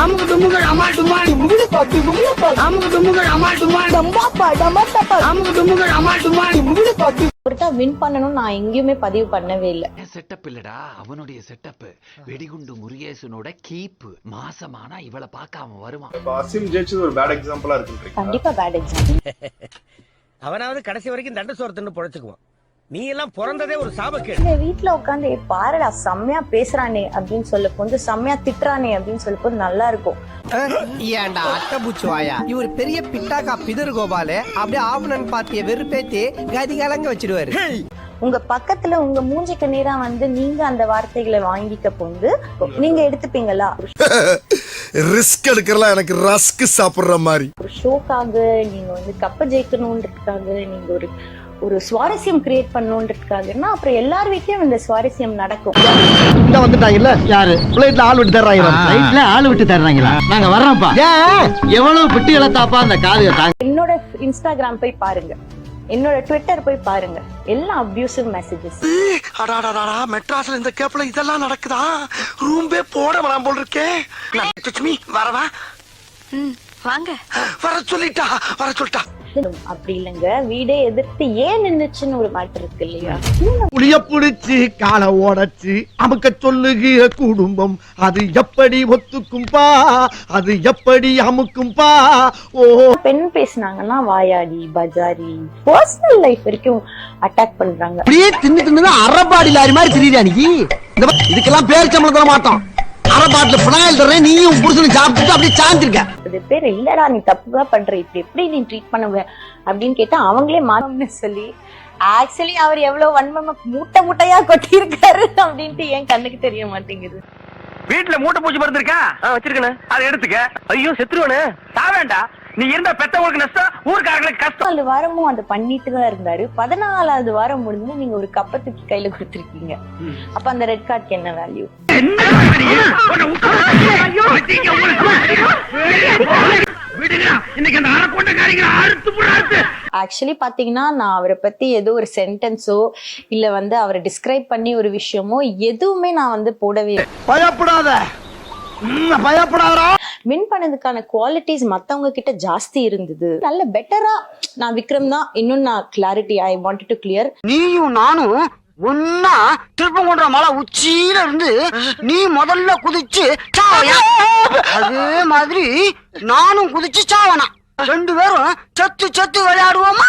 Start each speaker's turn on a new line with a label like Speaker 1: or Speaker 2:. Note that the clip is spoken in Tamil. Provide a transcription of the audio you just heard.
Speaker 1: அமுக்கு டுமுகள் அமால் டுமால். அமுக்கு டுமுகள் அமால் டுமால். அமுக்கு டுமுகள் அமால் டுமால்.
Speaker 2: ஒருத்தா வின் பண்ணணும் நான் எங்கேயுமே பதிவு பண்ணவே இல்லை.
Speaker 3: செட்டப் இல்லடா. அவனுடைய செட்டப் வெடிகுண்டு முருகேசனோட கீப்பு மாசமானா இவளை வருவான்.
Speaker 4: அசீம் ஜெயிச்சது ஒரு பேட் எக்ஸாம்பிளா இருக்குன்றீங்க
Speaker 2: கண்டிப்பா பேட் எக்ஸாம்பிள்
Speaker 5: அவனாவது கடைசி வரைக்கும் தண்ட சோரத்துன்னு பொழைச்சுக்குவான். நீ எல்லாம் பிறந்ததே ஒரு சாபக்கேடு.
Speaker 2: இந்த வீட்ல உட்காந்து "ஏய், பாருடா செம்மையா பேசுறானே அப்படின்னு சொல்ல போது செம்மையா திட்டுறானே அப்படின்னு சொல்ல போது நல்லா இருக்கும்
Speaker 6: ஏன்டா அட்டை பூச்சி வாயா? இவர் பெரிய பிட்டாக்கா பிதர் கோபாலு. அப்படியே ஆவணன் பார்ட்டிய வெறுப்பேத்தி கதி கலங்க வச்சிடுவாரு.
Speaker 2: உங்க பக்கத்துல உங்க மூஞ்சிக்கு நேரா வந்து நீங்க அந்த வார்த்தைகளை வாங்கிக்க போது நீங்க எடுத்துப்பீங்களா?
Speaker 7: ரிஸ்க் எடுக்கிறலாம் எனக்கு ரஸ்க் சாப்பிடுற மாதிரி.
Speaker 2: ஒரு ஷோக்காக நீங்க வந்து கப்ப ஜெயிக்கணுன்றதுக்காக நீங்க ஒரு ஒரு சுவாரஸ்யம் கிரியேட் பண்ணணுன்றதுக்காகன்னா அப்புறம் எல்லார் வீட்லயும் இந்த சுவாரஸ்யம் நடக்கும்.
Speaker 8: இங்க வந்துட்டாங்கல்ல? யாரு? பிளேட்ல ஆள் விட்டு தர்றாங்க பிளேட்ல ஆள் விட்டு தர்றாங்களா? நாங்க வர்றோம்ப்பா. எவ்வளவு பிட்டு இழத்தாப்பா அந்த காது தாங்க.
Speaker 2: என்னோட இன்ஸ்டாகிராம் போய் பாருங்க. என்னோட ட்விட்டர் போய் பாருங்க. எல்லாம் அப்யூசிவ் மெசேஜஸ்
Speaker 8: அடாடாடா மெட்ராஸ்ல இந்த கேப்ல இதெல்லாம் நடக்குதா? ரூம்பே போட வேணாம் போல் இருக்கே. நான் லட்சுமி வரவா
Speaker 1: வாங்க.
Speaker 8: வர சொல்லிட்டா வர சொல்லிட்டா.
Speaker 2: அப்படி இல்லைங்க. வீடே எதிர்த்து ஏன் நின்னுச்சுன்னு ஒரு மேட்டர் இருக்கு இல்லையா?
Speaker 8: புளிய புடிச்சு காலை ஓடச்சு அமுக்க சொல்லுகிற குடும்பம் அது எப்படி ஒத்துக்கும்பா அது எப்படி அமுக்கும்பா ஓ.
Speaker 2: பெண் பேசுனாங்கன்னா வாயாடி பஜாரி பர்சனல் லைஃப் வரைக்கும் அட்டாக் பண்றாங்க.
Speaker 8: அப்படியே தின்னு தின்னு அறப்பாடி லாரி மாதிரி தெரியுதா பா- இதுக்கெல்லாம் பேர் சம்பளம் தர மாட்டோம். அறப்பாட்டுல பினாயில் தர்றேன் நீயும் புருஷனும் சாப்பிட்டுட்டு அப்படியே சாந்திருக்க
Speaker 2: அது பேர் இல்லடா நீ தப்புதான் பண்ற. இப்படி எப்படி நீ ட்ரீட் பண்ணுவ? அப்படின்னு கேட்டா அவங்களே மாறணும்னு சொல்லி ஆக்சுவலி அவர் எவ்வளவு வன்மமா மூட்டை மூட்டையா கொட்டியிருக்காரு அப்படின்ட்டு ஏன் கண்ணுக்கு தெரிய மாட்டேங்குது.
Speaker 5: வீட்டுல மூட்டை பூச்சி மருந்து இருக்கா? வச்சிருக்கேன் அதை எடுத்துக்க. ஐயோ செத்துருவானு சாவேண்டா நீ இருந்தா பெத்தவங்களுக்கு நஷ்டம் ஊருக்காரங்களுக்கு கஷ்டம்.
Speaker 2: நாலு வாரமும் அதை பண்ணிட்டு தான் இருந்தாரு. பதினாலாவது வாரம் முடிஞ்சு நீங்க ஒரு கப்பத்துக்கு கையில கொடுத்துருக்கீங்க. அப்ப அந்த ரெட் கார்டுக்கு என்ன வேல்யூ ஆக்சுவலி பாத்தீங்கன்னா நான் அவரை பத்தி ஏதோ ஒரு சென்டென்ஸோ இல்ல வந்து அவரை டிஸ்கிரைப் பண்ணி ஒரு விஷயமோ எதுவுமே நான் வந்து போடவே
Speaker 8: பயப்படாத. ம், பயப்படாதடா.
Speaker 2: வின் பண்ணதுக்கான குவாலிட்டிஸ் மத்தவங்க கிட்ட ஜாஸ்தி இருந்தது. நல்ல பெட்டரா நான் விக்ரம் தான். இன்னும் நான் clarity I want to clear
Speaker 8: நீயும் நானும் ஒன்னா திருப்பங்குன்ற மலை உச்சியில இருந்து நீ முதல்ல குதிச்சு அதே மாதிரி நானும் குதிச்சு சாவனா. ரெண்டு பேரும் செத்து செத்து விளையாடுவோமா?